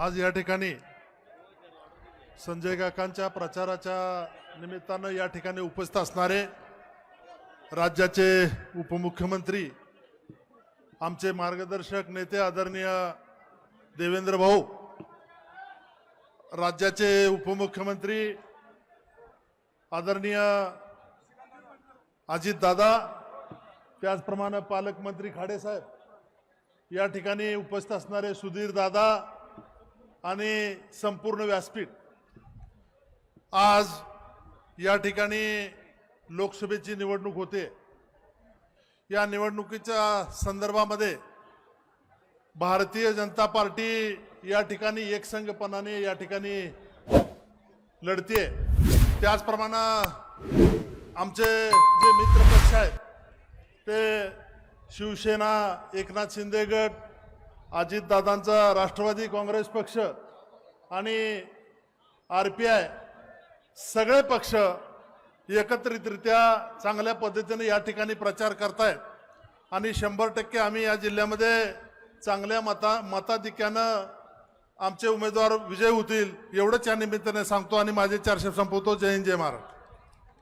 आज या ठिकाणी संजय काकांच्या प्रचाराच्या निमित्तानं या ठिकाणी उपस्थित असणारे राज्याचे उपमुख्यमंत्री आमचे मार्गदर्शक नेते आदरणीय देवेंद्र भाऊ राज्याचे उपमुख्यमंत्री आदरणीय अजितदादा त्याचप्रमाणे पालकमंत्री खाडेसाहेब या ठिकाणी उपस्थित असणारे सुधीर दादा आणि संपूर्ण व्यासपीठ. आज या ठिकाणी लोकसभेची निवडणूक होते. या निवडणुकीच्या संदर्भामध्ये भारतीय जनता पार्टी या ठिकाणी एकसंघपणाने या ठिकाणी लढते त्याचप्रमाणे आमचे जे मित्रपक्ष आहेत ते शिवसेना एकनाथ शिंदे गट अजितदादांचा राष्ट्रवादी काँग्रेस पक्ष आणि आर पी आय सगळे पक्ष एकत्रितरित्या चांगल्या पद्धतीने या ठिकाणी प्रचार करतायत. आणि शंभर टक्के आम्ही या जिल्ह्यामध्ये चांगल्या मता मताधिक्यानं आमचे उमेदवार विजय होतील एवढंच या निमित्ताने सांगतो आणि माझे चारशे संपवतो. जय हिंद जय महाराष्ट्र.